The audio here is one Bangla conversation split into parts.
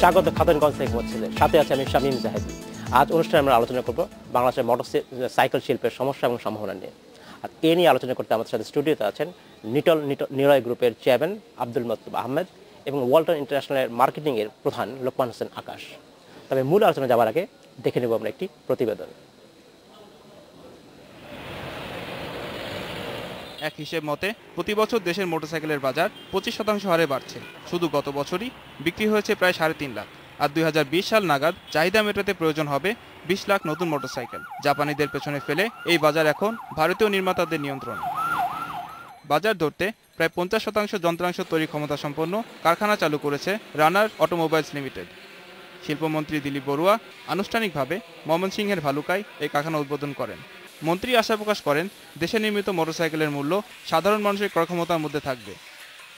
স্বাগত খাদনগঞ্জ থেকে পৌঁছলে সাথে আছে আমি শামীম জাহেদি। আজ অনুষ্ঠানে আমরা আলোচনা করব বাংলাদেশের মোটর সাইকেল শিল্পের সমস্যা এবং সম্ভাবনা নিয়ে। আর এ নিয়ে আলোচনা করতে আমাদের সাথে স্টুডিওতে আছেন নিটল নিরয় গ্রুপের চেয়ারম্যান আব্দুল মতলুব আহমেদ এবং ওয়াল্টন ইন্টারন্যাশনালের মার্কেটিংয়ের প্রধান লোকমান হোসেন আকাশ। তবে মূল আলোচনা যাওয়ার আগে দেখে নেব আমরা একটি প্রতিবেদন। এক হিসেব মতে, প্রতি বছর দেশের মোটরসাইকেলের বাজার পঁচিশ শতাংশ হারে বাড়ছে। শুধু গত বছরই বিক্রি হয়েছে প্রায় সাড়ে তিন লাখ। আর দুই হাজার বিশ সাল নাগাদ চাহিদা মেটাতে প্রয়োজন হবে বিশ লাখ নতুন মোটরসাইকেল। জাপানিদের পেছনে ফেলে এই বাজার এখন ভারতীয় নির্মাতাদের নিয়ন্ত্রণে। বাজার ধরতে প্রায় পঞ্চাশ শতাংশ যন্ত্রাংশ তৈরি ক্ষমতা সম্পন্ন কারখানা চালু করেছে রানার অটোমোবাইলস লিমিটেড। শিল্পমন্ত্রী দিলীপ বড়ুয়া আনুষ্ঠানিকভাবে ময়মনসিংহের ভালুকায় এই কারখানা উদ্বোধন করেন। মন্ত্রী আশা প্রকাশ করেন, দেশে নির্মিত মোটরসাইকেলের মূল্য সাধারণ মানুষের ক্রয় ক্ষমতার মধ্যে থাকবে।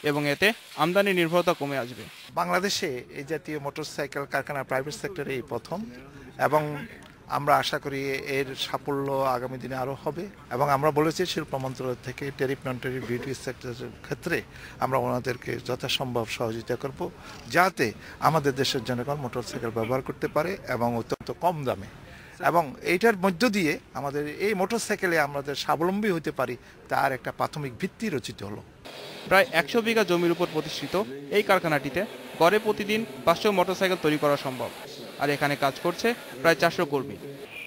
এবং এতে আমদানি নির্ভরতা কমে আসবে। বাংলাদেশে এই জাতীয় মোটরসাইকেল কারখানা প্রাইভেট সেক্টরে এই প্রথম এবং আমরা আশা করি এর সাফল্য আগামী দিনে আরও হবে এবং আমরা বলেছি শিল্প মন্ত্রণালয় থেকে টেরিফ নন টেরিফ বিউটি সেক্টরের ক্ষেত্রে আমরা ওনাদেরকে যথাসম্ভব সহযোগিতা করব যাতে আমাদের দেশের জনগণ মোটরসাইকেল ব্যবহার করতে পারে এবং অত্যন্ত কম দামে এবং এইটার মধ্য দিয়ে আমাদের এই মোটরসাইকেলে আমাদের স্বাবলম্বী হতে পারি তার একটা প্রাথমিক ভিত্তি রচিত হলো। প্রায় একশো বিঘা জমির উপর প্রতিষ্ঠিত এই কারখানাটিতে গড়ে প্রতিদিন পাঁচশো মোটরসাইকেল তৈরি করা সম্ভব। আর এখানে কাজ করছে প্রায় চারশো কর্মী।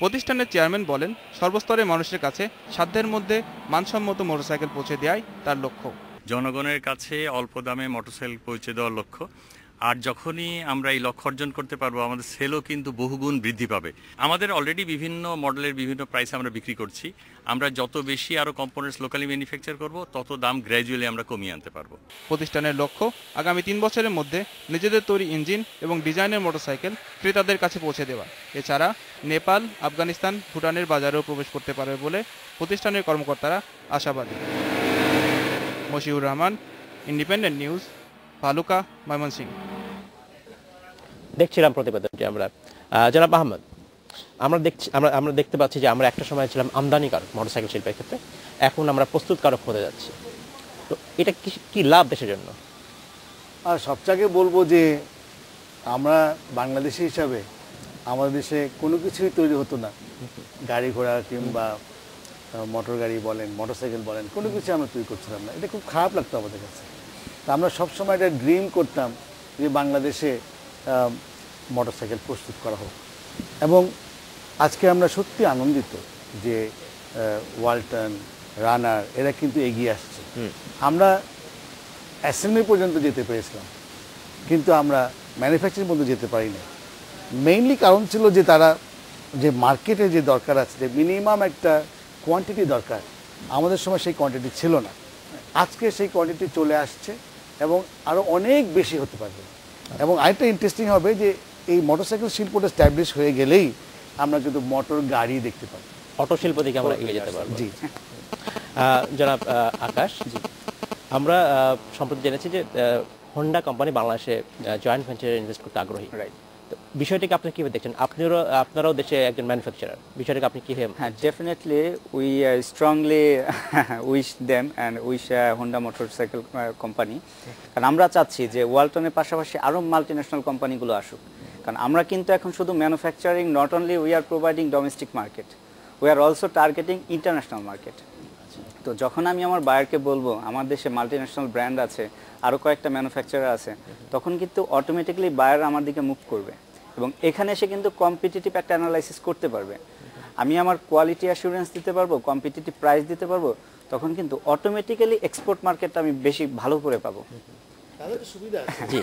প্রতিষ্ঠানের চেয়ারম্যান বলেন সর্বস্তরের মানুষের কাছে সাধ্যের মধ্যে মানসম্মত মোটরসাইকেল পৌঁছে দেওয়াই তার লক্ষ্য। জনগণের কাছে অল্প দামে মোটরসাইকেল পৌঁছে দেওয়ার লক্ষ্য। আর যখনই আমরা এই লক্ষ্য অর্জন করতে পারব, আমাদের সেলও কিন্তু বহুগুণ বৃদ্ধি পাবে। আমাদের অলরেডি বিভিন্ন মডেলের বিভিন্ন প্রাইস আমরা বিক্রি করছি। আমরা যত বেশি আরও কম্পোনেন্টস লোকালি ম্যানুফ্যাকচার করব, তত দাম গ্র্যাজুয়ালি আমরা কমিয়ে আনতে পারব। প্রতিষ্ঠানের লক্ষ্য আগামী তিন বছরের মধ্যে নিজেদের তৈরি ইঞ্জিন এবং ডিজাইনের মোটরসাইকেল ক্রেতাদের কাছে পৌঁছে দেওয়া। এছাড়া নেপাল, আফগানিস্তান, ভুটানের বাজারেও প্রবেশ করতে পারবে বলে প্রতিষ্ঠানের কর্মকর্তারা আশাবাদী। Moshiur Rahman Independent News Bhaluka Mymensingh. দেখছিলাম প্রতিবেদনটি আমরা। জনাব আহমদ, আমরা দেখছি আমরা আমরা দেখতে পাচ্ছি যে আমরা একটা সময় ছিলাম আমদানিকারক মোটরসাইকেল শিল্পের ক্ষেত্রে। এখন আমরা প্রস্তুতকারক হতে যাচ্ছি। তো এটা কি কি লাভ দেশের জন্য? আর সবচাকে বলব যে আমরা বাংলাদেশি হিসাবে আমাদের দেশে কোনো কিছুই তৈরি হতো না। গাড়ি ঘোড়া কিংবা মোটর গাড়ি বলেন মোটরসাইকেল বলেন, কোনো কিছু আমরা তৈরি করছিলাম না। এটা খুব খারাপ লাগতো আমাদের কাছে। তা আমরা সবসময় একটা ড্রিম করতাম যে বাংলাদেশে মোটরসাইকেল প্রস্তুত করা হোক। এবং আজকে আমরা সত্যি আনন্দিত যে ওয়ালটন রানার এরা কিন্তু এগিয়ে আসছে। আমরা অ্যাসেম্বলি পর্যন্ত যেতে পেরেছিলাম কিন্তু আমরা ম্যানুফ্যাকচারিং পর্যন্ত যেতে পারি না মেইনলি কারণ ছিল যে তারা যে মার্কেটে যে দরকার আছে যে মিনিমাম একটা কোয়ান্টিটি দরকার আমাদের সময় সেই কোয়ান্টিটি ছিল না। আজকে সেই কোয়ান্টিটি চলে আসছে এবং আরও অনেক বেশি হতে পারবে। এবং আরেকটা ইন্টারেস্টিং হবে যে এই মোটর মোটরসাইকেল শিল্পটা স্ট্যাবলিশ হয়ে গেলেই আমরা কিন্তু মোটর গাড়ি দেখতে পাবো। অটো শিল্প দিকে আমরা এগিয়ে যেতে পারব। জি। আহ, জনাব আকাশ জি। আমরা আহ, সম্প্রতি জেনেছি যে হন্ডা কোম্পানি বাংলাদেশে জয়েন্ট ভেঞ্চারে ইনভেস্ট করতে আগ্রহী। রাইট বিষয়টিকে আপনি কীভাবে দেখছেন? আপনিও আপনারাও দেশে একজন ম্যানুফ্যাকচারার বিষয়টাকে আপনি কীভাবে হ্যাঁ definitely we strongly wish them and wish Honda motorcycle company কারণ আমরা চাচ্ছি যে ওয়ালটনের পাশাপাশি আরও মাল্টি ন্যাশনাল কোম্পানিগুলো আসুক কারণ আমরা কিন্তু এখন শুধু manufacturing not only we are providing domestic market we are also targeting international market তো যখন আমি আমার বায়ারকে বলব, আমার দেশে মাল্টি ন্যাশনাল ব্র্যান্ড আছে আরও কয়েকটা ম্যানুফ্যাকচারার আছে, তখন কিন্তু অটোমেটিকলি বায়ার আমার দিকে মুভ করবে। এবং এখানে এসে কিন্তু কম্পিটিটিভ একটা অ্যানালাইসিস করতে পারবে। আমি আমার কোয়ালিটি অ্যাসুরেন্স দিতে পারব কম্পিটিটিভ প্রাইস দিতে পারব তখন কিন্তু অটোমেটিক্যালি এক্সপোর্ট মার্কেটটা আমি বেশি ভালো করে পাবো। জি।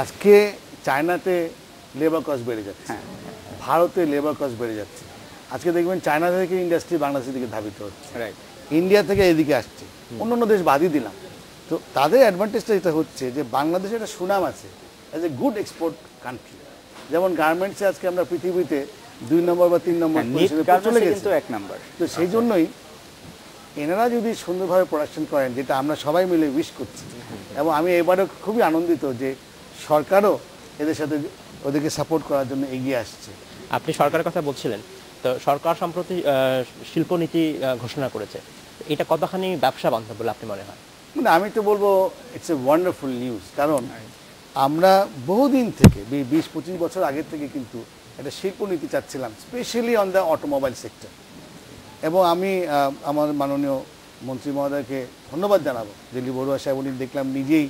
আজকে চায়নাতে লেবার কস্ট বেড়ে যাচ্ছে। হ্যাঁ। ভারতে লেবার কস্ট বেড়ে যাচ্ছে। আজকে দেখবেন চায়না থেকে ইন্ডাস্ট্রি বাংলাদেশের দিকে ধাবিত হচ্ছে। রাইট ইন্ডিয়া থেকে এদিকে আসছে। অন্য অন্য দেশ বাদই দিলাম। তো তাদের অ্যাডভান্টেজটা যেটা হচ্ছে যে বাংলাদেশে একটা সুনাম আছে। As a good export country যেমন গার্মেন্টসে আজকে আমরা পৃথিবীতে দুই নম্বর বা তিন নম্বর চলে গার্মেন্টসে গেছি। এক নাম্বার তো সেই জন্যই এনারা যদি সুন্দরভাবে প্রোডাকশন করেন যেটা আমরা সবাই মিলে উইশ করছি এবং আমি এবারও খুবই আনন্দিত যে সরকারও এদের সাথে ওদেরকে সাপোর্ট করার জন্য এগিয়ে আসছে। আপনি সরকারের কথা বলছিলেন তো সরকার সম্প্রতি আহ, শিল্পনীতি ঘোষণা করেছে। এটা কতখানি ব্যবসা বান্ধব বলে আপনি মনে হয়? মানে আমি তো বলব ইটস এ ওয়ান্ডারফুল নিউজ কারণ আমরা বহুদিন থেকে বিশ পঁচিশ বছর আগের থেকে কিন্তু একটা শিল্পনীতি চাচ্ছিলাম specially on the automobile sector এবং আমি আমার মাননীয় মন্ত্রী মহোদয়কে ধন্যবাদ জানাব দিল্লি বড়ুয়া সাহেব উনি দেখলাম নিজেই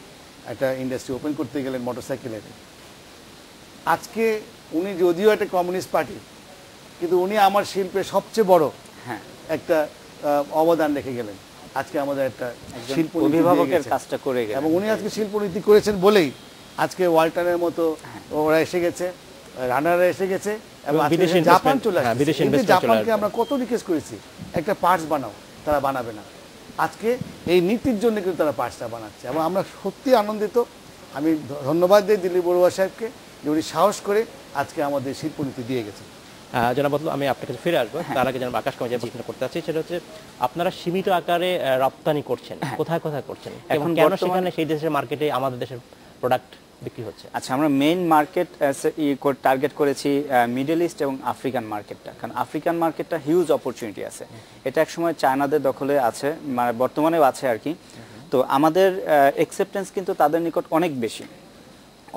একটা ইন্ডাস্ট্রি ওপেন করতে গেলেন মোটরসাইকেলের আজকে উনি যদিও একটা কমিউনিস্ট পার্টি কিন্তু উনি আমার শিল্পে সবচেয়ে বড় হ্যাঁ। একটা অবদান রেখে গেলেন। আজকে আমাদের একটা শিল্প অভিভাবকের কাজটা করে এবং উনি আজকে শিল্পনীতি করেছেন বলেই আজকে ওয়ালটনের মতো হ্যাঁ। ওরা এসে গেছে রানাররা এসে গেছে জাপান চলে হ্যাঁ, আসছে বিদেশি এই যে investment চলে জাপানকে আমরা কত রিকোয়েস্ট করেছি? একটা পার্টস বানাও তারা বানাবে না। আজকে এই নীতির জন্য কিন্তু তারা পার্টসটা বানাচ্ছে এবং আমরা সত্যি আনন্দিত। আমি ধন্যবাদ দিই দিল্লি বড়ুয়া সাহেবকে যে উনি সাহস করে আজকে আমাদের শিল্পনীতি দিয়ে গেছেন। জনাব বদলু আমি আপনার কাছে ফিরে আসব। তার আগে যেন আকাশ কামাই যে প্রশ্ন করতে চাচ্ছি সেটা হচ্ছে আপনারা সীমিত আকারে রপ্তানি করছেন কোথায় কোথায় করছেন? এবং এখন কেন সেখানে সেই দেশের মার্কেটে আমাদের দেশের প্রোডাক্ট বিক্রি হচ্ছে। আচ্ছা আমরা মেইন মার্কেট টার্গেট করেছি মিডল ইস্ট এবং আফ্রিকান মার্কেটটা কারণ আফ্রিকান মার্কেটটা হিউজ অপরচুনিটি আছে। এটা একসময় চায়নাদের দখলে আছে মানে বর্তমানেও আছে আর কি। তো আমাদের অ্যাকসেপ্টেন্স কিন্তু তাদের নিকট অনেক বেশি।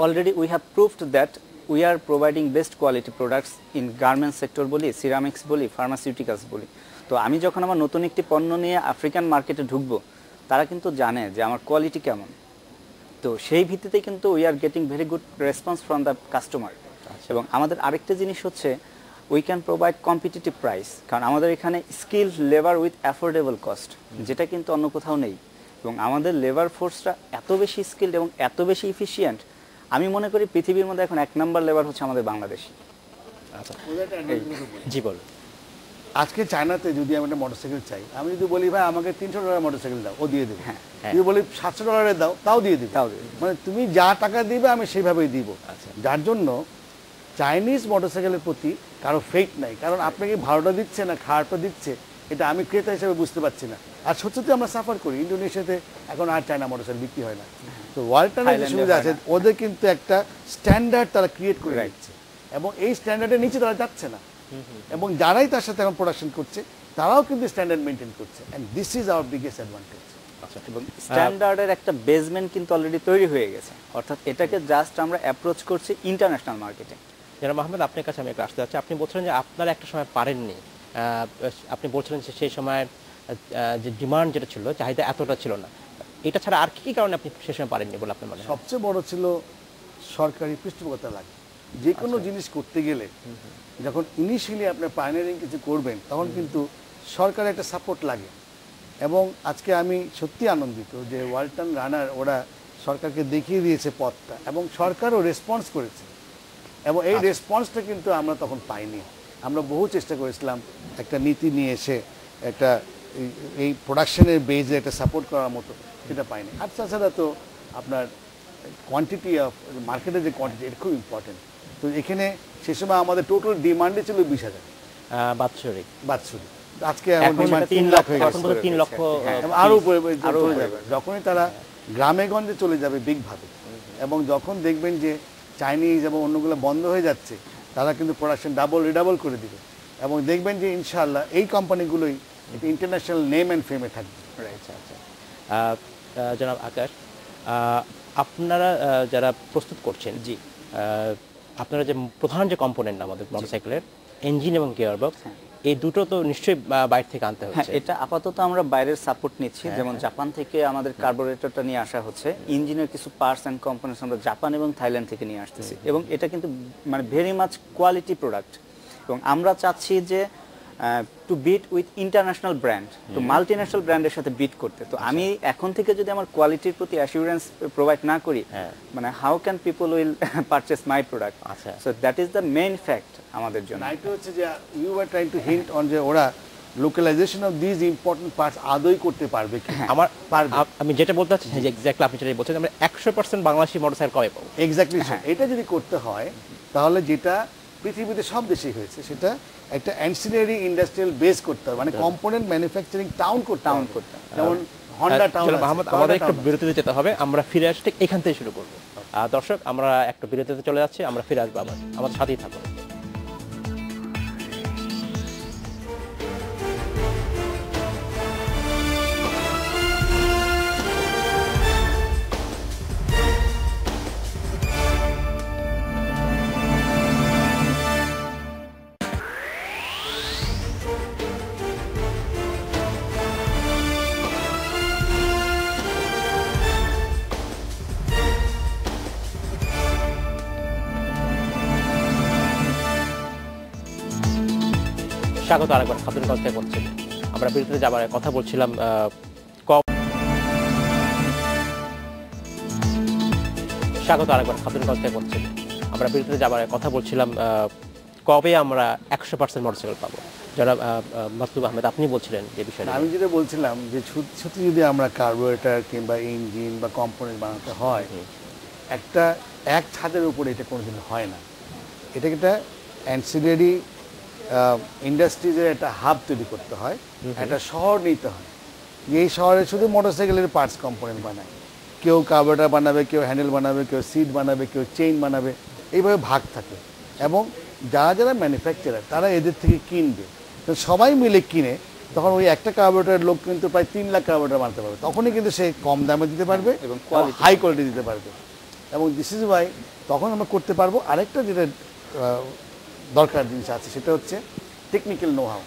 Already we have proved that we are providing best quality products in garments sector বলি সিরামিক্স বলি ফার্মাসিউটিক্যালস বলি। তো আমি যখন আমার নতুন একটি পণ্য নিয়ে আফ্রিকান মার্কেটে ঢুকবো তারা কিন্তু জানে যে আমার কোয়ালিটি কেমন। তো সেই ভিত্তিতে কিন্তু we are getting very good response from the customer এবং আমাদের আরেকটা জিনিস হচ্ছে we can provide competitive price কারণ আমাদের এখানে skill labour with affordable cost যেটা কিন্তু অন্য কোথাও নেই। এবং আমাদের লেবার ফোর্সটা এত বেশি স্কিল্ড এবং এত বেশি ইফিসিয়েন্ট আমি মনে করি পৃথিবীর মধ্যে এখন এক নম্বর লেবার হচ্ছে আমাদের বাংলাদেশি। আচ্ছা। জি বল আজকে চায়নাতে যদি আমি একটা মোটরসাইকেল চাই আমি যদি বলি ভাই আমাকে তিনশো ডলার মোটরসাইকেল দাও। ও দিয়ে দেবে। হ্যাঁ, যদি বলি সাতশো ডলারের দাও তাও দিয়ে দিবে। মানে তুমি যা টাকা দিবে আমি সেইভাবেই দিব। আচ্ছা। যার জন্য চাইনিজ মোটরসাইকেলের প্রতি কারও ফেক নাই। কারণ আপনাকে ভাড়াটা দিচ্ছে না খাওয়াটা দিচ্ছে এটা আমি ক্রেতা হিসেবে বুঝতে পারছি না। আর সত্যি আমরা সাফার করি। ইন্দোনেশিয়াতে এখন আর চায়না মোটরসাইকেল বিক্রি হয় না। তো ওয়ার্ল্ডটানের যে সুবিধা আছে ওদের কিন্তু একটা স্ট্যান্ডার্ড তারা ক্রিয়েট করে রাখছে এবং এই স্ট্যান্ডার্ডের নিচে তারা যাচ্ছে না। এবং যারাই তার সাথে এখন প্রোডাকশন করছে তারাও কিন্তু স্ট্যান্ডার্ড মেনটেন করছে। And this is our biggest advantage আচ্ছা এবং স্ট্যান্ডার্ডের একটা বেসমেন্ট কিন্তু অলরেডি তৈরি হয়ে গেছে। অর্থাৎ এটাকে জাস্ট আমরা অ্যাপ্রোচ করছি ইন্টারন্যাশনাল মার্কেটে মাহমুদ আপনার কাছে আমি একটু আসতে যাচ্ছি আপনি বলছিলেন যে আপনারা একটা সময় পারেননি। আপনি বলছিলেন যে সেই সময় আহ, যে ডিমান্ড যেটা ছিল চাহিদা এতটা ছিল না। এটা ছাড়া আর কি কি কারণে আপনি সেই সময় পারেননি বলে আপনার মনে সবচেয়ে বড় ছিল সরকারি পৃষ্ঠপোষকতা লাগে যে কোনো জিনিস করতে গেলে যখন ইনিশিয়ালি আপনি পাইনারিং কিছু করবেন তখন কিন্তু সরকারের একটা সাপোর্ট লাগে। এবং আজকে আমি সত্যি আনন্দিত যে ওয়ালটন রানার ওরা সরকারকে দেখিয়ে দিয়েছে পথটা এবং সরকারও রেসপন্স করেছে। এবং এই রেসপন্সটা কিন্তু আমরা তখন পাইনি। আমরা বহু চেষ্টা করেছিলাম একটা নীতি নিয়ে এসে একটা এই- এই প্রোডাকশনের বেজে একটা সাপোর্ট করার মতো সেটা পাইনি। আর তাছাড়া তো আপনার কোয়ান্টিটি অফ মার্কেটের যে কোয়ান্টিটি এটা খুব ইম্পর্টেন্ট তো এখানে সে সময় আমাদের টোটাল ডিমান্ডে ছিল বিশ হাজার। বাৎসরিক। বাৎসরিক। আজকে তিন লাখ হয়ে গেছে। তিন লক্ষ হ্যাঁ, আরও উপরে চলে যাবে। যখনই তারা গ্রামে গঞ্জে চলে যাবে বিগভাবে এবং যখন দেখবেন যে চাইনিজ এবং অন্যগুলো বন্ধ হয়ে যাচ্ছে তারা কিন্তু প্রোডাকশন ডাবল রিডাবল করে দিবে। এবং দেখবেন যে ইনশাআল্লাহ এই কোম্পানিগুলোই ইন্টারন্যাশনাল নেম অ্যান্ড ফেমে থাকবে। আচ্ছা। আচ্ছা জনাব আকাশ আহ, আপনারা যারা প্রস্তুত করছেন জি আপনারা যে প্রধান যে কম্পোনেন্ট আমাদের মোটরসাইকেলের ইঞ্জিন এবং গিয়ার বক্স এই দুটো তো নিশ্চয়ই বাইরে থেকে আনতে হ্যাঁ হচ্ছে। এটা আপাতত আমরা বাইরের সাপোর্ট নিচ্ছি। যেমন জাপান থেকে আমাদের কার্বোরেটরটা নিয়ে আসা হচ্ছে। ইঞ্জিনের কিছু পার্টস অ্যান্ড কম্পোনেন্টস আমরা জাপান এবং থাইল্যান্ড থেকে নিয়ে আসতেছি। এবং এটা কিন্তু মানে ভেরি মাচ কোয়ালিটি প্রোডাক্ট এবং আমরা চাচ্ছি যে to beat with international brand তো মাল্টিন্যাশনাল ব্র্যান্ডের সাথে বিট করতে। তো আমি এখন থেকে যদি আমার কোয়ালিটির প্রতি অ্যাসিউরেন্স প্রোভাইড না করি হ্যাঁ। মানে how can people will purchase my product আচ্ছা। So that is the main fact আমাদের জন্য। নাইটে হচ্ছে যে you are trying to hint on যে ওরা localization of these important parts আদৌ করতে পারবে কি? আমার পারবে। আমি যেটা বলতে চাচ্ছি যে এক্স্যাক্টলি আপনি যেটা বলছেন আমরা একশো পার্সেন্ট বাংলাদেশি মোটরসাইকেল কবে পাবো? এক্স্যাক্টলি এটা যদি করতে হয় তাহলে যেটা পৃথিবীতে সব দেশেই হয়েছে। সেটা একটা অ্যান্সিলারি ইন্ডাস্ট্রিয়াল বেস করতে হবে। মানে কম্পোনেন্ট ম্যানুফ্যাকচারিং টাউন করতে টাউন করতে যেমন হন্ডা টাউন মোহাম্মদ, আমাদের একটু বিরতিতে যেতে হবে। আমরা ফিরে আসতে এখান থেকে শুরু করব। দর্শক আমরা একটু বিরতিতে চলে যাচ্ছি আমরা ফিরে আসব আবার। আমাদের সাথেই থাকুন। স্বাগত আরেকবার খাতুনগঞ্জ থেকে বলছি। আমরা বিরতিতে যাবার কথা বলছিলাম স্বাগত আরেকবার খাতুনগঞ্জ থেকে বলছি। আমরা বিরতিতে যাবার কথা বলছিলাম কবে আমরা একশো পার্সেন্ট মোটরসাইকেল পাবো? যারা মাসলুব আহমেদ আপনি বলছিলেন যে বিষয়ে আমি যেটা বলছিলাম যে সত্যি যদি আমরা কার্বোরেটার কিংবা ইঞ্জিন বা কম্পোনেন্ট বানাতে হয় একটা এক ছাদের উপরে এটা কোনোদিন হয় না। এটাকে একটা অ্যান্সিলারি ইন্ডাস্ট্রিজের একটা হাব তৈরি করতে হয় একটা শহর নিতে হয়। এই শহরে শুধু মোটরসাইকেলের পার্টস কম্পোনেন্ট বানায়। কেউ কার্বোরেটর বানাবে কেউ হ্যান্ডেল বানাবে কেউ সিট বানাবে কেউ চেইন বানাবে এইভাবে ভাগ থাকে। এবং যারা যারা ম্যানুফ্যাকচারার তারা এদের থেকে কিনবে। তো সবাই মিলে কিনে তখন ওই একটা কার্বোরেটরের লোক কিন্তু প্রায় তিন লাখ কার্বোরেটর বানাতে পারবে। তখনই কিন্তু সে কম দামে দিতে পারবে এবং এবং হাই কোয়ালিটি দিতে পারবে। এবং দিস ইজ ওয়াই তখন আমরা করতে পারব আরেকটা যেটা দরকার জিনিস আছে সেটা হচ্ছে টেকনিক্যাল নো হাউ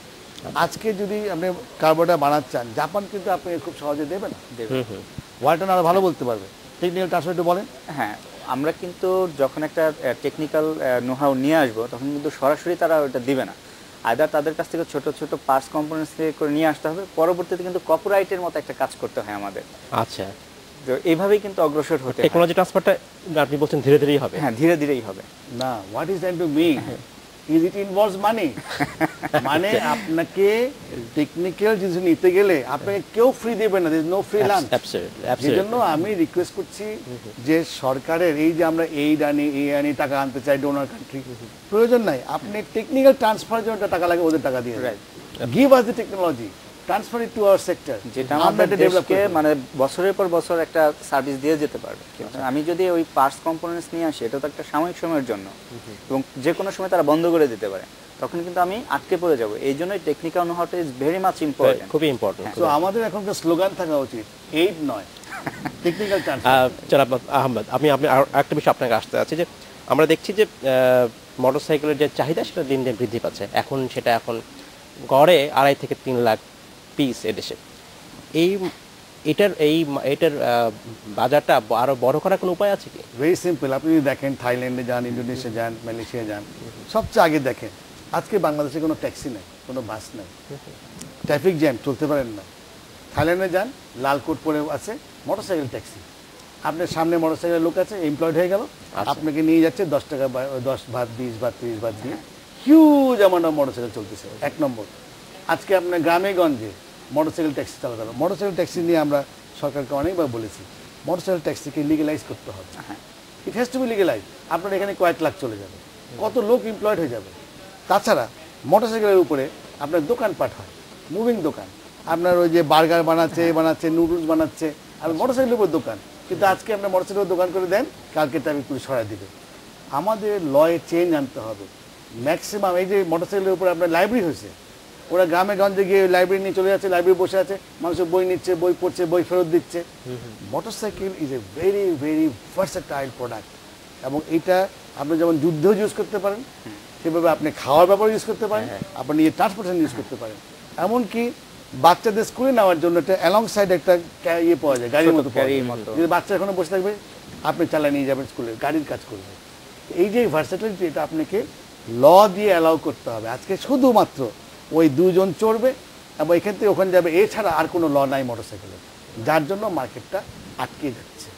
আজকে যদি আপনি কার্বোরেটর বানাতে চান জাপান কিন্তু আপনাকে খুব সহজে দেবে না দেবে। হুম হুম। ওয়ালটন আরও ভালো বলতে পারবে। টেকনিক্যাল ট্রান্সফার একটু বলেন। হ্যাঁ আমরা কিন্তু যখন একটা টেকনিক্যাল নোহাউ নিয়ে আসব তখন কিন্তু সরাসরি তারা ওটা দিবে না। আদার তাদের কাছ থেকে ছোট ছোট পার্টস কম্পোনেন্টস থেকে করে নিয়ে আসতে হবে পরবর্তীতে কিন্তু কপিরাইটের মতো একটা কাজ করতে হয় আমাদের। আচ্ছা। তো এইভাবেই কিন্তু অগ্রসর হতে। টেকনোলজি ট্রান্সফারটা আপনি বলছেন ধীরে ধীরেই হবে। হ্যাঁ ধীরে ধীরেই হবে। না what is that to me is it involves money মানে আপনাকে টেকনিক্যাল জিনিস নিতে গেলে আপনাকে কেউ ফ্রি দেবে না নো ফ্রি লাঞ্চ Absolutely, জন্য আমি রিকোয়েস্ট করছি যে সরকারের এই যে আমরা এই আনি এই আনি টাকা আনতে চাই ডোনার কান্ট্রি প্রয়োজন নাই। আপনি টেকনিক্যাল ট্রান্সফার জন্য টাকা লাগে ওদের টাকা দিয়ে. Give us the technology transfer it to our sector যেটা আমাদের দেশকে মানে বছরের পর বছর একটা সার্ভিস দিয়ে যেতে পারবে। আমি যদি ওই পার্টস কম্পোনেন্টস নিয়ে আসি এটা তো একটা সাময়িক সময়ের জন্য। এবং যে কোনো সময় তারা বন্ধ করে দিতে পারে। তখন কিন্তু আমি আটকে পড়ে যাব। এই জন্যই টেকনিক্যাল নোহাউটা ইজ ভেরি মাচ ইম্পর্টেন্ট খুবই ইম্পর্টেন্ট তো আমাদের এখনকার স্লোগান থাকা উচিত এইড নয় টেকনিক্যাল ট্রান্সফার জনাব আহমদ আমি আপনি আর একটা বিষয় আপনাকে আসতে আছে যে আমরা দেখছি যে মোটরসাইকেলের যে চাহিদা সেটা দিন দিন বৃদ্ধি পাচ্ছে। এখন সেটা এখন গড়ে আড়াই থেকে তিন লাখ পিস এদেশে এই এটার এই এটার বাজারটা আরও বড় করার কোনো উপায় আছে কি? ভেরি সিম্পল আপনি যদি দেখেন থাইল্যান্ডে যান ইন্দোনেশিয়া যান মালয়েশিয়া যান সবচেয়ে আগে দেখেন আজকে বাংলাদেশে কোনো ট্যাক্সি নেই কোনো বাস নেই ট্রাফিক জ্যাম চলতে পারেন না। থাইল্যান্ডে যান লাল কোট পরে আছে মোটরসাইকেল ট্যাক্সি। আপনার সামনে মোটরসাইকেলের লোক আছে এমপ্লয়েড হয়ে গেল আপনাকে নিয়ে যাচ্ছে দশ টাকা দশ ভাত বিশ ভাত তিরিশ ভাত দিয়ে। হিউজ অ্যামাউন্ট অফ মোটরসাইকেল চলতেছে এক নম্বর। আজকে আপনার গ্রামে গঞ্জে মোটরসাইকেল ট্যাক্সি চালাতে হবে। মোটরসাইকেল ট্যাক্সি নিয়ে আমরা সরকারকে অনেকবার বলেছি মোটরসাইকেল ট্যাক্সিকে লিগেলাইজ করতে হবে। It has to be legalize আপনার এখানে কয়েক লাখ চলে যাবে। কত লোক এমপ্লয়েড হয়ে যাবে। তাছাড়া মোটরসাইকেলের উপরে আপনার দোকানপাট হয় মুভিং দোকান। আপনার ওই যে বার্গার বানাচ্ছে এ বানাচ্ছে নুডলস বানাচ্ছে আর মোটরসাইকেলের উপর দোকান। কিন্তু আজকে আপনার মোটরসাইকেলের দোকান করে দেন কালকে ট্রাফিক পুলিশ সরাই দিবে। আমাদের লয়ে চেঞ্জ আনতে হবে। ম্যাক্সিমাম এই যে মোটরসাইকেলের উপরে আপনার লাইব্রেরি হয়েছে ওরা গ্রামে গঞ্জে গিয়ে লাইব্রেরি নিয়ে চলে যাচ্ছে লাইব্রেরি বসে আছে মানুষের বই নিচ্ছে বই পড়ছে বই ফেরত দিচ্ছে। Motorcycle is a very very versatile product এবং এটা আপনি যেমন যুদ্ধেও ইউজ করতে পারেন সেভাবে আপনি খাওয়ার ব্যাপারে ইউজ করতে পারেন আপনি নিজের ট্রান্সপোর্টেশন ইউজ করতে পারেন। এমনকি বাচ্চাদের স্কুলে নেওয়ার জন্য একটা অ্যালং সাইড একটা ইয়ে পাওয়া যায় গাড়ির মতো। যদি বাচ্চা এখানে বসে থাকবে আপনি চালায় নিয়ে যাবেন স্কুলে গাড়ির কাজ করবে। এই যে ভার্সাটিলিটি এটা আপনাকে ল দিয়ে অ্যালাউ করতে হবে। আজকে শুধুমাত্র ওই দুজন চড়বে এবং এখান থেকে ওখানে যাবে। এছাড়া আর কোনো ল নাই মোটরসাইকেলের যার জন্য মার্কেটটা আটকে যাচ্ছে।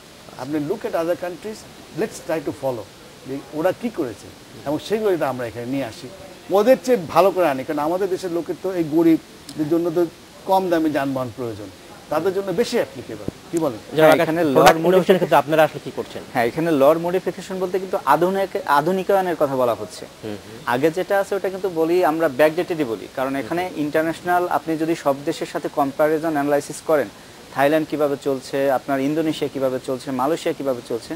আপনি look at other countries let's try to follow যে ওরা কি করেছে এবং সেগুলো আমরা এখানে নিয়ে আসি। ওদের চেয়ে ভালো করে আনি। কারণ আমাদের দেশের লোকের তো এই গরিবদের জন্য তো কম দামে যানবাহন প্রয়োজন। তাদের জন্য বেশি অ্যাপ্লিকেবল কি বলেন? এখানে লর ইনোভেশনের ক্ষেত্রে আপনারা আসলে কি করছেন? হ্যাঁ এখানে লর মডিফিকেশন বলতে কিন্তু আধুনিক আধুনিকায়নের কথা বলা হচ্ছে। আগে যেটা আছে ওটা কিন্তু বলি আমরা ব্যাকডেটেডই বলি। কারণ এখানে ইন্টারন্যাশনাল আপনি যদি সব দেশের সাথে কম্প্যারিজন অ্যানালাইসিস করেন থাইল্যান্ড কীভাবে চলছে আপনার ইন্দোনেশিয়া কীভাবে চলছে মালয়েশিয়া কীভাবে চলছে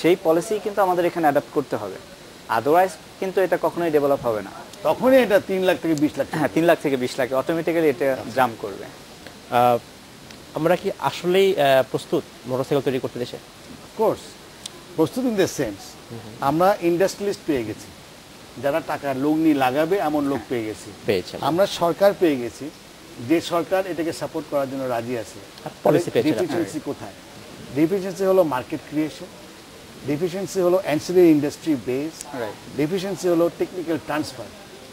সেই পলিসি কিন্তু আমাদের এখানে অ্যাডাপ্ট করতে হবে। আদারওয়াইজ কিন্তু এটা কখনোই ডেভেলপ হবে না। তখনই এটা তিন লাখ থেকে বিশ লাখ হ্যাঁ তিন লাখ থেকে বিশ লাখ অটোমেটিক্যালি এটা জাম্প করবে। আহ, আমরা কি আসলেই প্রস্তুত মোটরসাইকেল তৈরি করতে দেশে? কোর্স প্রস্তুত ইন দ্য সেন্স আমরা ইন্ডাস্ট্রিয়ালিস্ট পেয়ে গেছি। যারা টাকা লগ্নি লাগাবে এমন লোক পেয়ে গেছি। পেয়েছেন। আমরা সরকার পেয়ে গেছি। যে সরকার এটাকে সাপোর্ট করার জন্য রাজি আছে। ডিফিসিয়েন্সি কোথায়? ডিফিসিয়েন্সি হলো মার্কেট ক্রিয়েশন ডিফিসিয়েন্সি হলো অ্যান্সিলারি ইন্ডাস্ট্রি বেস. ডিফিসিয়েন্সি হলো টেকনিক্যাল ট্রান্সফার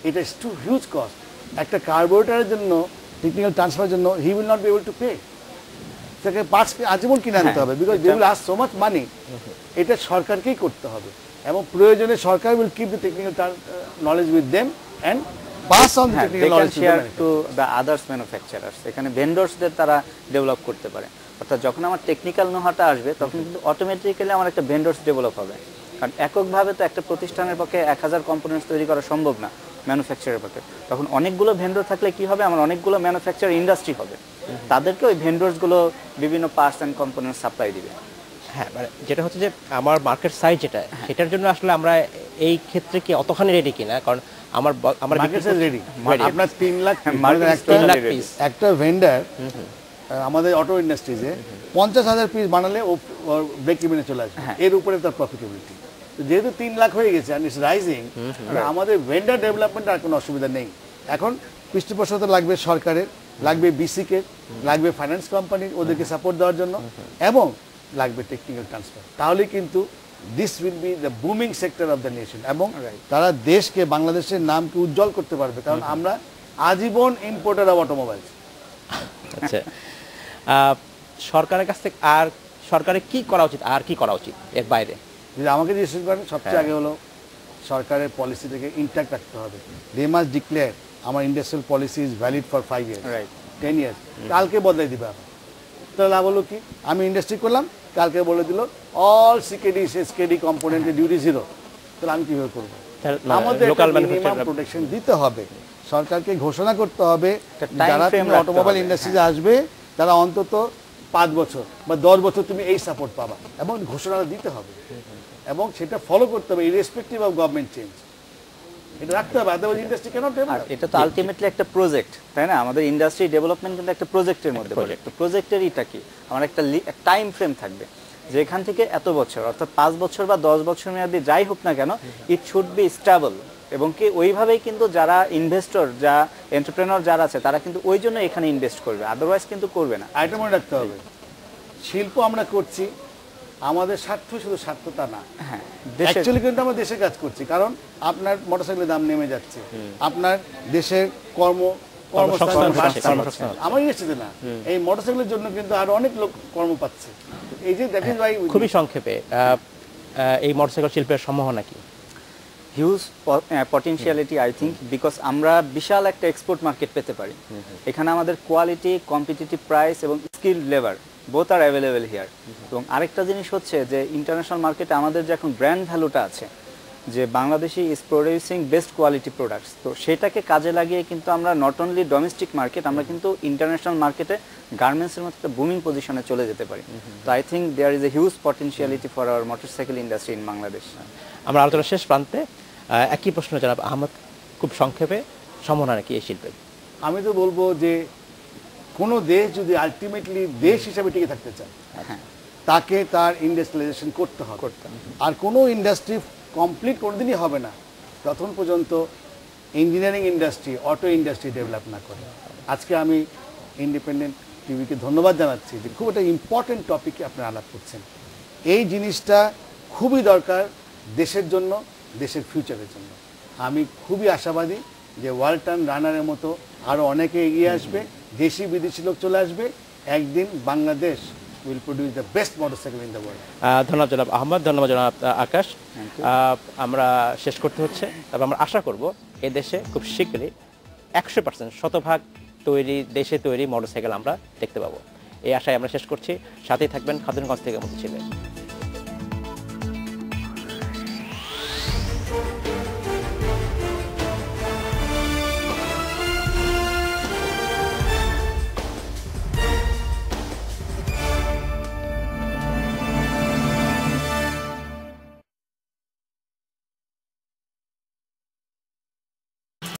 এটা ইস টু হিউজ কস্ট একটা কার্বোরেটারের জন্য টেকনিক্যাল ট্রান্সফারের জন্য he will not be able to pay তাকে আজীবন কিনে আনতে হবে because they will have so much money এটা সরকারকেই করতে হবে। এবং প্রয়োজনে সরকার will keep the technical knowledge with them and pass on হ্যাঁ technical knowledge to the others manufacturers এখানে ভেন্ডর্সদের তারা ডেভেলপ করতে পারে। অর্থাৎ যখন আমার টেকনিক্যাল নোহাটা আসবে তখন কিন্তু অটোমেটিক্যালি আমার একটা ভেন্ডর্স ডেভেলপ হবে। কারণ এককভাবে তো একটা প্রতিষ্ঠানের পক্ষে এক হাজার কম্পোনেন্টস তৈরি করা সম্ভব না ম্যানুফ্যাকচারের পক্ষে। তখন অনেকগুলো ভেন্ডর থাকলে কি হবে? আমার অনেকগুলো ম্যানুফ্যাকচার ইন্ডাস্ট্রি হবে। তাদেরকে ওই ভেন্ডর্সগুলো বিভিন্ন পার্টস অ্যান্ড কম্পোনেন্ট সাপ্লাই দিবে। হ্যাঁ মানে যেটা হচ্ছে যে আমার মার্কেট সাইজ যেটা সেটার জন্য আসলে আমরা এই ক্ষেত্রে কি অতখানি রেডি কিনা? কারণ আমার আমার মার্কেট বিক্রি- রেডি আপনার তিন লাখ একটা তিন লাখ ready. একটা ভেন্ডার আমাদের অটো ইন্ডাস্ট্রিজে পঞ্চাশ হাজার পিস বানালে ও ব্রেক ইভেনে চলে আসবে। এর উপরে তার প্রফিটেবিলিটি যেহেতু তিন লাখ হয়ে গেছে অ্যান্ড ইটস রাইজিং আমাদের ভেন্ডার ডেভেলপমেন্ট আর কোনো অসুবিধা নেই। এখন পৃষ্ঠপোষকতা লাগবে সরকারের। লাগবে বিসিকে লাগবে ফাইন্যান্স কোম্পানির ওদেরকে সাপোর্ট দেওয়ার জন্য এবং লাগবে টেকনিক্যাল ট্রান্সফার তাহলে কিন্তু this will be the booming sector of the nation এবং তারা দেশকে বাংলাদেশের নামকে উজ্জ্বল করতে পারবে। কারণ আমরা আজীবন ইম্পোর্টার অফ অটোমোবাইলস আচ্ছা। সরকারের কাছ থেকে আর সরকারের কি করা উচিত আর কি করা উচিত এর বাইরে? যদি আমাকে জিজ্ঞেস করেন সবচেয়ে আগে হলো সরকারের পলিসি থেকে ইন্ট্যাক্ট রাখতে হবে। দে মাস্ট ডিক্লেয়ার আমার industrial policy is valid for five years. Ten years কালকে বদলাই দিবে তাহলে হলো কি? আমি ইন্ডাস্ট্রি করলাম কালকে বলে দিল অল সিকেডি এসকেডি কম্পোনেন্টের ডিউটি জিরো তাহলে আমি কীভাবে করব? আমাদের মিনিমাম প্রোটেকশন দিতে হবে। সরকারকে ঘোষণা করতে হবে যারা তুমি অটোমোবাইল ইন্ডাস্ট্রিতে আসবে তারা অন্তত পাঁচ বছর বা দশ বছর তুমি এই সাপোর্ট পাবা। এবং ঘোষণাটা দিতে হবে। এবং সেটা ফলো করতে হবে ইরেসপেক্টিভ অফ গভর্নমেন্ট চেঞ্জ এটা রাখতে হবে আদারওয়াইজ ইন্ডাস্ট্রি কেন এটা তো আলটিমেটলি একটা প্রজেক্ট তাই না? আমাদের ইন্ডাস্ট্রি ডেভেলপমেন্ট কিন্তু একটা প্রজেক্টের মধ্যে পড়ে। তো প্রজেক্টের ইটা কি? আমার একটা টাইম ফ্রেম থাকবে যে এখান থেকে এত বছর অর্থাৎ পাঁচ বছর বা দশ বছর মেয়াদি যাই হোক না কেন ইট শুড বি স্টেবল এবং কি ওইভাবেই কিন্তু যারা ইনভেস্টর যা এন্টারপ্রেনর যারা আছে তারা কিন্তু ওই জন্য এখানে ইনভেস্ট করবে আদারওয়াইজ কিন্তু করবে না। আইটেম মনে রাখতে হবে শিল্প আমরা করছি আমাদের স্বার্থ শুধু স্বার্থ তা না। হ্যাঁ দেশের অ্যাকচুয়ালি কিন্তু আমরা দেশে কাজ করছি কারণ আপনার মোটরসাইকেলের দাম নেমে যাচ্ছে। আপনার দেশের কর্ম। আমার ইন্ডাস্ট্রিতে না। এই মোটরসাইকেলের জন্য কিন্তু আরও অনেক লোক কর্ম পাচ্ছে। এই যে দ্যাট ইজ ওয়াই খুবই সংক্ষেপে এই মোটরসাইকেল শিল্পের সম্ভাবনা কি? Huge potentiality I think because আমরা বিশাল একটা এক্সপোর্ট মার্কেট পেতে পারি। এখানে আমাদের কোয়ালিটি কম্পিটিটিভ প্রাইস এবং skill labour both are available here এবং আরেকটা জিনিস হচ্ছে যে ইন্টারন্যাশনাল মার্কেটে আমাদের যে এখন ব্র্যান্ড ভ্যালুটা আছে যে Bangladeshi is producing best quality products তো সেটাকে কাজে লাগিয়ে কিন্তু আমরা নট অনলি ডোমেস্টিক মার্কেট আমরা কিন্তু ইন্টারন্যাশনাল মার্কেটে গার্মেন্টসের মতো একটা বুমিং পজিশনে চলে যেতে পারি। তো I think there is a huge potentiality for our motorcycle industry in Bangladesh আমরা আলোচনার শেষ প্রান্তে একই প্রশ্ন জানাব আহমদ খুব সংক্ষেপে সম্ভাবনা নাকি এই শিল্পের? আমি তো বলব যে কোনো দেশ যদি আলটিমেটলি দেশ হিসাবে টিকে থাকতে চায় হ্যাঁ তাকে তার ইন্ডাস্ট্রিয়ালাইজেশন করতে হবে। আর কোনো ইন্ডাস্ট্রি কমপ্লিট কোনোদিনই হবে না। তখন পর্যন্ত engineering industry auto industry develop না করে। আজকে আমি ইন্ডিপেন্ডেন্ট টিভিকে ধন্যবাদ জানাচ্ছি যে খুব একটা ইম্পর্টেন্ট টপিকে আপনারা আলাপ করছেন। এই জিনিসটা খুবই দরকার দেশের জন্য দেশের ফিউচারের জন্য। আমি খুবই আশাবাদী যে ওয়ালটন রানারের মতো আরও অনেকে এগিয়ে আসবে। দেশি বিদেশি লোক চলে আসবে একদিন Bangladesh will produce the best motorcycle in the world ধন্যবাদ জনাব আহমদ ধন্যবাদ জনাব আকাশ। আমরা শেষ করতে হচ্ছে তবে আমরা আশা করব এ দেশে খুব শীঘ্রই একশো পার্সেন্ট শতভাগ তৈরি দেশে তৈরি মোটরসাইকেল আমরা দেখতে পাবো। এই আশায় আমরা শেষ করছি। সাথেই থাকবেন খাতুনগঞ্জ থেকে মতো ছিলেন